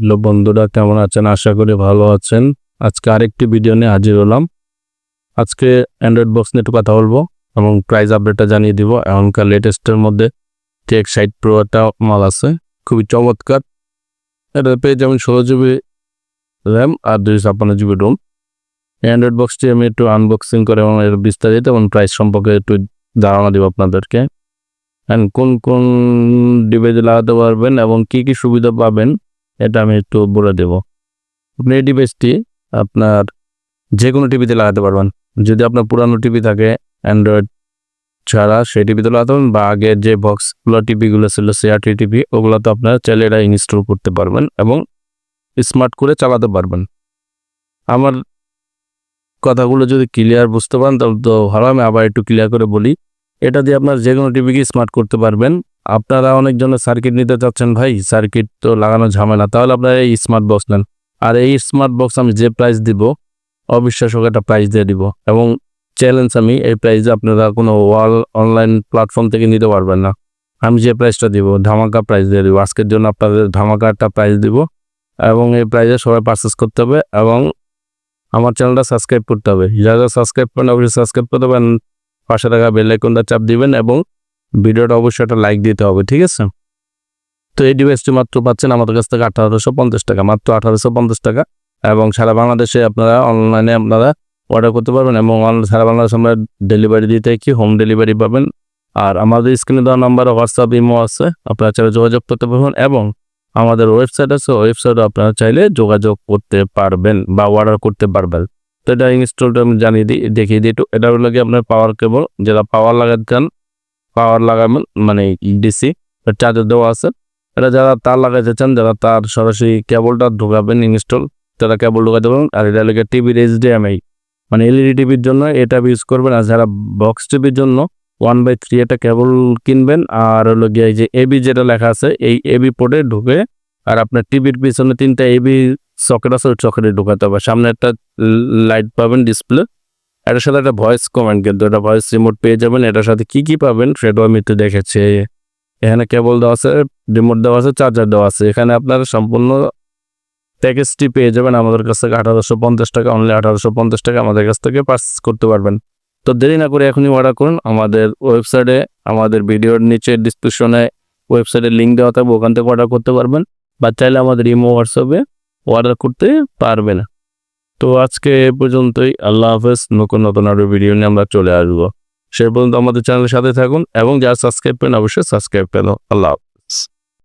Hello বন্ধুরা, কেমন আছেন? আশা করি ভালো আছেন। আজকে আরেকটি ভিডিও নিয়ে হাজির হলাম। আজকে অ্যান্ড্রয়েড বক্স নিয়ে একটু কথা বলব এবং প্রাইস আপডেটটা জানিয়ে দিব। এখনকার লেটেস্টের মধ্যে টেক সাইট প্রো একটা মাল আছে। খুবই চমৎকার। এটা পেয়ে যেমন ষোলো জিবি র্যাম আর দুইশো ছাপ্পান্ন জিবি রোম অ্যান্ড্রয়েড বক্সটি আমি একটু আনবক্সিং করে এবং এর বিস্তারিত এবং প্রাইস সম্পর্কে একটু ধারণা দিব আপনাদেরকে। অ্যান্ড কোন কোন ডিভাইসে লাগাতে পারবেন এবং কি কি সুবিধা পাবেন এটা আমি একটু বলে দেব। আপনি এই ডিভাইসটি আপনার যে কোনো টিভিতে লাগাতে পারবেন। যদি আপনার পুরানো টিভি থাকে অ্যান্ড্রয়েড ছাড়া সেই টিভিতে লাগাতে পারবেন বা আগের যে বক্সগুলো টিভিগুলো ছিল সিআরটি টিভি ওগুলো তো আপনারা চাইলে এটা ইনস্টল করতে পারবেন এবং স্মার্ট করে চালাতে পারবেন। আমার কথাগুলো যদি ক্লিয়ার বুঝতে পারেন, তাহলে তো ভালো। আমি আবার একটু ক্লিয়ার করে বলি, এটা দিয়ে আপনার যে কোনো টিভিকে স্মার্ট করতে পারবেন। আপনারা অনেকজনের সার্কিট নিতে চাচ্ছেন, ভাই সার্কিট তো লাগানো ঝামেলা, তাহলে আপনারা এই স্মার্ট বক্স নেন। আর এই স্মার্ট বক্স আমি যে প্রাইস দিব অবিশ্বাসক একটা প্রাইস দিয়ে দিব। এবং চ্যালেঞ্জ আমি, এই প্রাইসে আপনারা কোনো ওয়াল অনলাইন প্ল্যাটফর্ম থেকে নিতে পারবেন না। আমি যে প্রাইসটা দিব, ধামাকা প্রাইস দিয়ে দিব। আজকের জন্য আপনাদের ধামাকা একটা প্রাইস দিব। এবং এই প্রাইসে সবাই পারচেস করতে হবে এবং আমার চ্যানেলটা সাবস্ক্রাইব করতে হবে। যারা সাবস্ক্রাইব করেন, অবশ্যই সাবস্ক্রাইব করতে পারেন পাশে থাকা বেল আইকনটা চাপ দিবেন এবং ভিডিওটা অবশ্যই একটা লাইক দিতে হবে, ঠিক আছে? তো এই ডিভাইসটি মাত্র পাচ্ছেন আমাদের কাছ থেকে আঠারোশো পঞ্চাশ টাকা, মাত্র আঠারোশো পঞ্চাশ টাকা এবং সারা বাংলাদেশে আপনারা অনলাইনে আপনারা অর্ডার করতে পারবেন এবং সারা বাংলাদেশে আমরা ডেলিভারি দিতে কি হোম ডেলিভারি পাবেন। আর আমাদের স্ক্রিনে দেওয়া নাম্বারে হোয়াটসঅ্যাপ ইমো আছে, আপনারা চাইলে যোগাযোগ করতে পারবেন এবং আমাদের ওয়েবসাইট আছে ওয়েবসাইটে আপনারা চাইলে যোগাযোগ করতে পারবেন বা অর্ডার করতে পারবেন। তো এটা ইনস্টলটা আমি জানিয়ে দিই, দেখিয়ে দিই এটা হলো কি আপনার পাওয়ার কেবল যেটা পাওয়ার লাগাতে চান পাওয়ার লাগাবেন মানে ডিসি চার্জার দেওয়া আছে, এটা যারা তার লাগাইতে চান, যারা তার সরাসরি কেবলটা ঢোকাবেন ইনস্টল, তারা কেবল ঢোকাতে পারবেন। আর এটা লাগে টিভির এইচডিএমআই মানে এলইডি টিভির জন্য এটা ইউজ করবেন, আর যারা বক্স টিভির জন্য ওয়ান বাই থ্রি একটা কেবল কিনবেন, আর হলো গিয়ে এই যে এবি যেটা লেখা আছে, এই এবি পোর্টে ঢুকে, আর আপনার টিভির পিছনে তিনটা এবি সকেট আছে, ওই সকেটে ঢুকাতে হবে। সামনে একটা লাইট পাবেন ডিসপ্লে এটার সাথে একটা ভয়েস কমেন্ট কিন্তু এটা ভয়েস রিমোট পেয়ে যাবেন। এটার সাথে কি কি পাবেন সেটাও আমি একটু দেখেছি। এখানে কেবল দেওয়া আছে রিমোট দেওয়া আছে চার্জার দেওয়া আছে। এখানে আপনার সম্পূর্ণ প্যাকেজটি পেয়ে যাবেন আমাদের কাছ থেকে আঠারোশো পঞ্চাশ টাকা অনলি আঠারোশো পঞ্চাশ টাকা আমাদের কাছ থেকে পার্চেস করতে পারবেন। তো দেরি না করে এখনই অর্ডার করুন। আমাদের ওয়েবসাইটে আমাদের ভিডিওর নিচে ডিসক্রিপশনে ওয়েবসাইটের লিঙ্ক দেওয়া থাকবে, ওখান থেকে অর্ডার করতে পারবেন। বা চাইলে আমাদের ইমো হোয়াটসঅ্যাপে অর্ডার করতে পারবেন। তো আজকে এ পর্যন্তই। আল্লাহ হাফেজ। নতুন নতুন আরও ভিডিও নিয়ে আমরা চলে আসব। সে পর্যন্ত আমাদের চ্যানেলের সাথে থাকুন এবং যারা সাবস্ক্রাইব করেন অবশ্যই সাবস্ক্রাইব পেন আল্লাহ।